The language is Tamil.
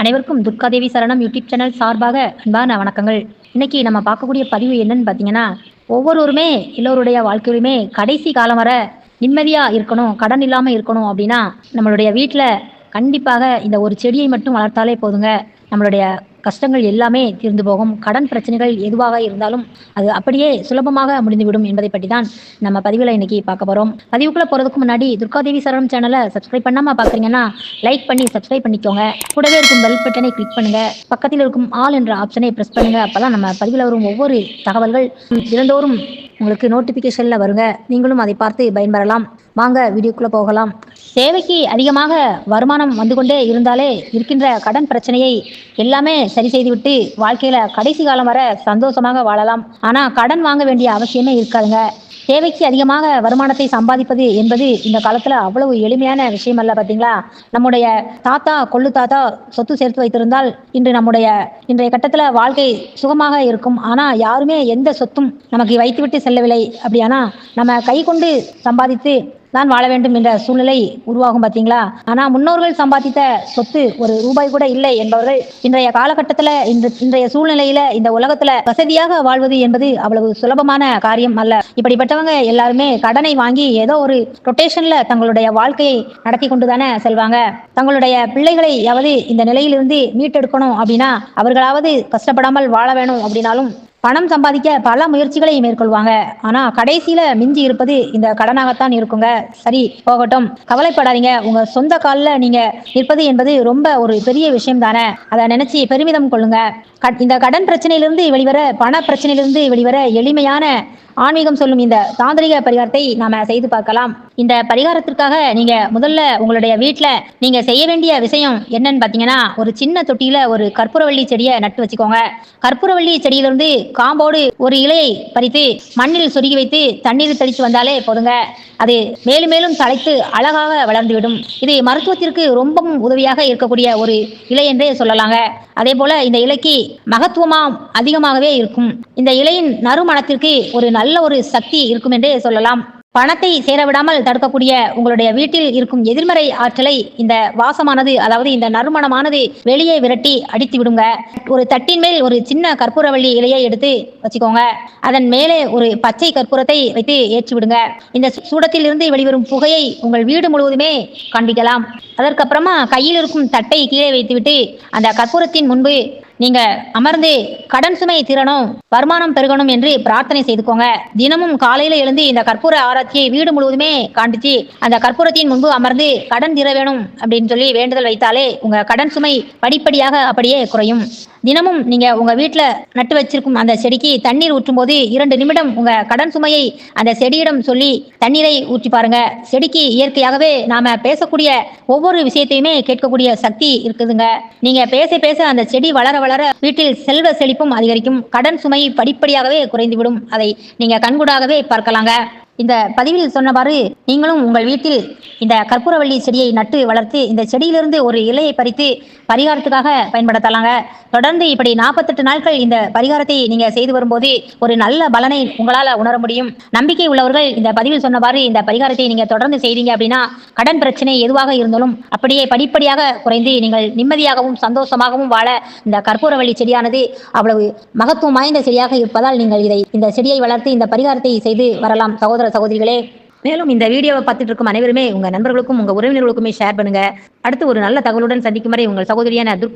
அனைவருக்கும் துர்காதேவி சரணம் யூடியூப் சேனல் சார்பாக அன்பான வணக்கங்கள். இன்னைக்கு நம்ம பார்க்கக்கூடிய பதிவு என்னன்னு பார்த்தீங்கன்னா ஒவ்வொருவருமே எல்லோருடைய வாழ்க்கையிலுமே கடைசி காலம் வர நிம்மதியாக இருக்கணும் கடன் இல்லாமல் இருக்கணும் அப்படின்னா நம்மளுடைய வீட்டில் கண்டிப்பாக இந்த ஒரு செடியை மட்டும் வளர்த்தாலே போதுங்க. நம்மளுடைய கஷ்டங்கள் எல்லாமே தீர்ந்து போகும். கடன் பிரச்சனைகள் எதுவாக இருந்தாலும் அது அப்படியே சுலபமாக முடிந்துவிடும் என்பதை பற்றி தான் நம்ம பதிவில் இன்னைக்கு பார்க்க போகிறோம் பதிவுக்குள்ளே போகிறதுக்கு முன்னாடி துர்காதேவி சரணம் சேனலை சப்ஸ்கிரைப் பண்ணாமல் பார்க்குறீங்கன்னா லைக் பண்ணி சப்ஸ்கிரைப் பண்ணிக்கோங்க. கூடவே இருக்கும் பெல் பட்டனை கிளிக் பண்ணுங்க. பக்கத்தில் இருக்கும் ஆல் என்ற ஆப்ஷனை ப்ரெஸ் பண்ணுங்க. அப்பதான் நம்ம பதிவில் வரும் ஒவ்வொரு தகவல்கள் தினந்தோறும் உங்களுக்கு நோட்டிஃபிகேஷனில் வருங்க. நீங்களும் அதை பார்த்து பயன்பெறலாம். வாங்க வீடியோக்குள்ளே போகலாம். தேவைக்கு அதிகமாக வருமானம் வந்து கொண்டே இருந்தாலே இருக்கின்ற கடன் பிரச்சனையை எல்லாமே சரி செய்துவிட்டு வாழ்க்கையில் கடைசி காலம் வர சந்தோஷமாக வாழலாம். ஆனால் கடன் வாங்க வேண்டிய அவசியமே இருக்காதுங்க. தேவைக்கு அதிகமாக வருமானத்தை சம்பாதிப்பது என்பது இந்த காலத்தில் அவ்வளவு எளிமையான விஷயம் அல்ல பாத்தீங்களா? நம்முடைய தாத்தா கொள்ளு தாத்தா சொத்து சேர்த்து வைத்திருந்தால் இன்று நம்முடைய இன்றைய கட்டத்தில் வாழ்க்கை சுகமாக இருக்கும். ஆனால் யாருமே எந்த சொத்தும் நமக்கு வைத்துவிட்டு செல்லவில்லை. அப்படியானா நம்ம கை கொண்டு சம்பாதித்து தான் வாழ வேண்டும் என்ற சூழ்நிலை உருவாகும் பார்த்தீங்களா ஆனால் முன்னோர்கள் சம்பாதித்த சொத்து ஒரு ரூபாய் கூட இல்லை என்பவர்கள் இன்றைய காலகட்டத்தில் இன்று இன்றைய சூழ்நிலையில இந்த உலகத்துல வசதியாக வாழ்வது என்பது அவ்வளவு சுலபமான காரியம் அல்ல. இப்படிப்பட்டவங்க எல்லாருமே கடனை வாங்கி ஏதோ ஒரு ரொட்டேஷன்ல தங்களுடைய வாழ்க்கையை நடத்தி கொண்டு தானே செல்வாங்க. தங்களுடைய பிள்ளைகளை யாவது இந்த நிலையிலிருந்து மீட்டெடுக்கணும் அப்படின்னா அவர்களாவது கஷ்டப்படாமல் வாழ வேணும் அப்படின்னாலும் பணம் சம்பாதிக்க பல முயற்சிகளை மேற்கொள்வாங்க. ஆனா கடைசியில மிஞ்சி இருப்பது இந்த கடனாகத்தான் இருக்குங்க. சரி போகட்டும். கவலைப்படாதீங்க. உங்க சொந்த காலில் நீங்க நிற்பது என்பது ரொம்ப ஒரு பெரிய விஷயம் தானே அதை நினைச்சு பெருமிதம் கொள்ளுங்க. இந்த கடன் பிரச்சனையிலிருந்து வெளிவர பண பிரச்சனையிலிருந்து வெளிவர எளிமையான ஆன்மீகம் சொல்லும் இந்த தாந்திரிக பரிகாரத்தை நாம செய்து பார்க்கலாம். இந்த பரிகாரத்திற்காக நீங்க முதல்ல உங்களுடைய வீட்டில் நீங்க செய்ய வேண்டிய விஷயம் என்னன்னு பார்த்தீங்கன்னா ஒரு சின்ன தொட்டியில ஒரு கற்பூரவள்ளி செடியை நட்டு வச்சுக்கோங்க. கற்பூரவள்ளி செடியிலிருந்து காம்போடு ஒரு இலையை பறித்து மண்ணில் சொருகி வைத்து தண்ணீர் தெளித்து வந்தாலே போதுங்க. அது மேலும் மேலும் தலைத்து அழகாக வளர்ந்துவிடும். இது மருத்துவத்திற்கு ரொம்பவும் உதவியாக இருக்கக்கூடிய ஒரு இலை என்றே சொல்லலாங்க. அதே போல இந்த இலைக்கு மகத்துவமாம் அதிகமாகவே இருக்கும். இந்த இலையின் நறுமணத்திற்கு ஒரு நல்ல நல்ல ஒரு சக்தி இருக்கும் என்றே சொல்லலாம். பணத்தை சேரவிடாமல் தடுக்கக்கூடிய உங்களுடைய வீட்டில் இருக்கும் எதிர்மறை ஆற்றலை இந்த வாசமானது அதாவது இந்த நறுமணமானது வெளியே விரட்டி அடித்து விடுங்க. ஒரு தட்டின் மேல் ஒரு சின்ன கற்பூரவள்ளி இலையை எடுத்து வச்சுக்கோங்க. அதன் மேலே ஒரு பச்சை கற்பூரத்தை வைத்து ஏற்றி விடுங்க. இந்த சூடத்தில் இருந்து வெளிவரும் புகையை உங்கள் வீடு முழுவதுமே காண்பிக்கலாம் அதற்கப்புறமா கையில் இருக்கும் தட்டை கீழே வைத்துவிட்டு அந்த கற்பூரத்தின் முன்பு நீங்க அமர்ந்து கடன் சுமை திறனும் வருமானம் பெருகணும் என்று பிரார்த்தனை செய்துக்கோங்க. தினமும் காலையில எழுந்து இந்த கற்பூர ஆராய்ச்சியை வீடு முழுவதுமே காண்பிச்சு அந்த கற்பூரத்தின் முன்பு அமர்ந்து கடன் திற வேணும் அப்படின்னு சொல்லி வேண்டுதல் வைத்தாலே உங்க கடன் சுமை படிப்படியாக அப்படியே குறையும். தினமும் நீங்க உங்க வீட்டுல நட்டு வச்சிருக்கும் அந்த செடிக்கு தண்ணீர் ஊற்றும் போது இரண்டு நிமிடம் உங்க கடன் சுமையை அந்த செடியிடம் சொல்லி தண்ணீரை ஊற்றி பாருங்க. செடிக்கு இயற்கையாகவே நாம பேசக்கூடிய ஒவ்வொரு விஷயத்தையுமே கேட்கக்கூடிய சக்தி இருக்குதுங்க. நீங்க பேச பேச அந்த செடி வளர வளர வீட்டில் செல்வ செழிப்பும் அதிகரிக்கும். கடன் சுமை படிப்படியாகவே குறைந்துவிடும். அதை நீங்க கண்கூடாகவே பார்க்கலாங்க. இந்த பதிவில் சொன்னவாறு நீங்களும் உங்கள் வீட்டில் இந்த கற்பூரவள்ளி செடியை நட்டு வளர்த்து இந்த செடியிலிருந்து ஒரு இலையை பறித்து பரிகாரத்துக்காக பயன்படுத்தலாங்க. தொடர்ந்து இப்படி நாற்பத்தெட்டு நாட்கள் இந்த பரிகாரத்தை நீங்க செய்து வரும்போது ஒரு நல்ல பலனை உங்களால் உணர முடியும். நம்பிக்கை உள்ளவர்கள் இந்த பதிவில் சொன்னவாறு இந்த பரிகாரத்தை நீங்க தொடர்ந்து செய்தீங்க அப்படின்னா கடன் பிரச்சனை எதுவாக இருந்தாலும் அப்படியே படிப்படியாக குறைந்து நீங்கள் நிம்மதியாகவும் சந்தோஷமாகவும் வாழ இந்த கற்பூரவள்ளி செடியானது அவ்வளவு மகத்துவம் வாய்ந்த செடியாக இருப்பதால் நீங்கள் இதை இந்த செடியை வளர்த்து இந்த பரிகாரத்தை செய்து வரலாம். சகோதர சகோதரிகளே. மேலும் இந்த வீடியோவை பார்த்துட்டு இருக்கும் அனைவருமே உங்க நண்பர்களுக்கும் உங்க உறவினர்களுக்குமே ஷேர் பண்ணுங்க. அடுத்து ஒரு நல்ல தகவலுடன் சந்திக்கும் வரை உங்கள் சகோதரியான துர்கா